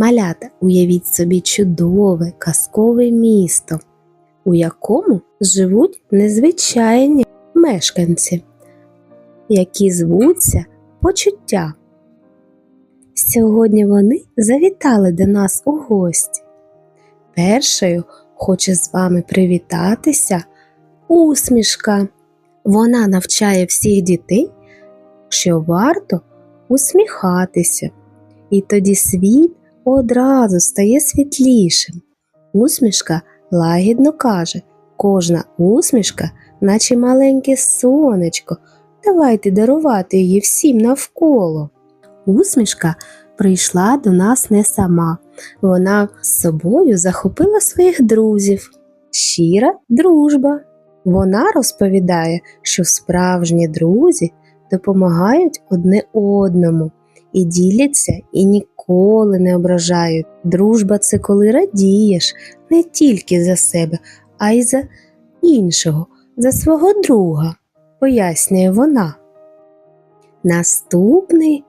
Малята, уявіть собі чудове казкове місто, у якому живуть незвичайні мешканці, які звуться почуття. Сьогодні вони завітали до нас у гості. Першою хоче з вами привітатися усмішка. Вона навчає всіх дітей, що варто усміхатися, і тоді світ одразу стає світлішим. Усмішка лагідно каже, кожна усмішка, наче маленьке сонечко. Давайте дарувати її всім навколо. Усмішка прийшла до нас не сама. Вона з собою захопила своїх друзів. Щира дружба. Вона розповідає, що справжні друзі допомагають одне одному і діляться і ніколи не ображають. Дружба це коли радієш не тільки за себе, а й за іншого, за свого друга, пояснює вона. Наступний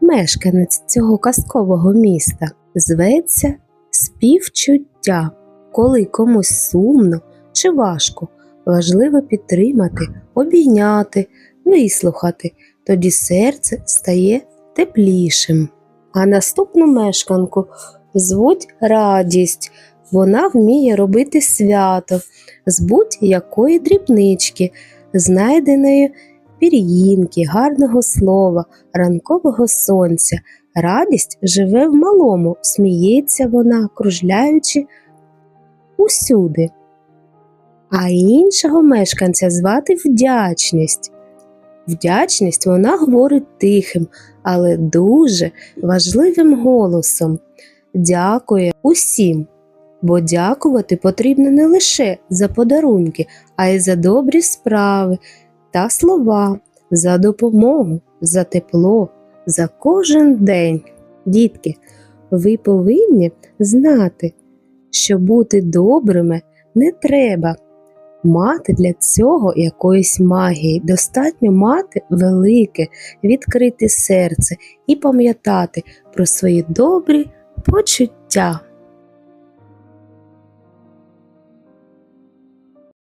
мешканець цього казкового міста зветься співчуття. Коли комусь сумно чи важко, важливо підтримати, обійняти, вислухати, тоді серце стає теплішим. А наступну мешканку звуть радість. Вона вміє робити свято з будь-якої дрібнички, знайденої пір'їнки, гарного слова, ранкового сонця. Радість живе в малому, сміється вона, кружляючи усюди. А іншого мешканця звати вдячність. Вдячність вона говорить тихим, але дуже важливим голосом. Дякує усім, бо дякувати потрібно не лише за подарунки, а й за добрі справи та слова, за допомогу, за тепло, за кожен день. Дітки, ви повинні знати, що бути добрими не треба мати для цього якоїсь магії. Достатньо мати велике, відкрите серце і пам'ятати про свої добрі почуття.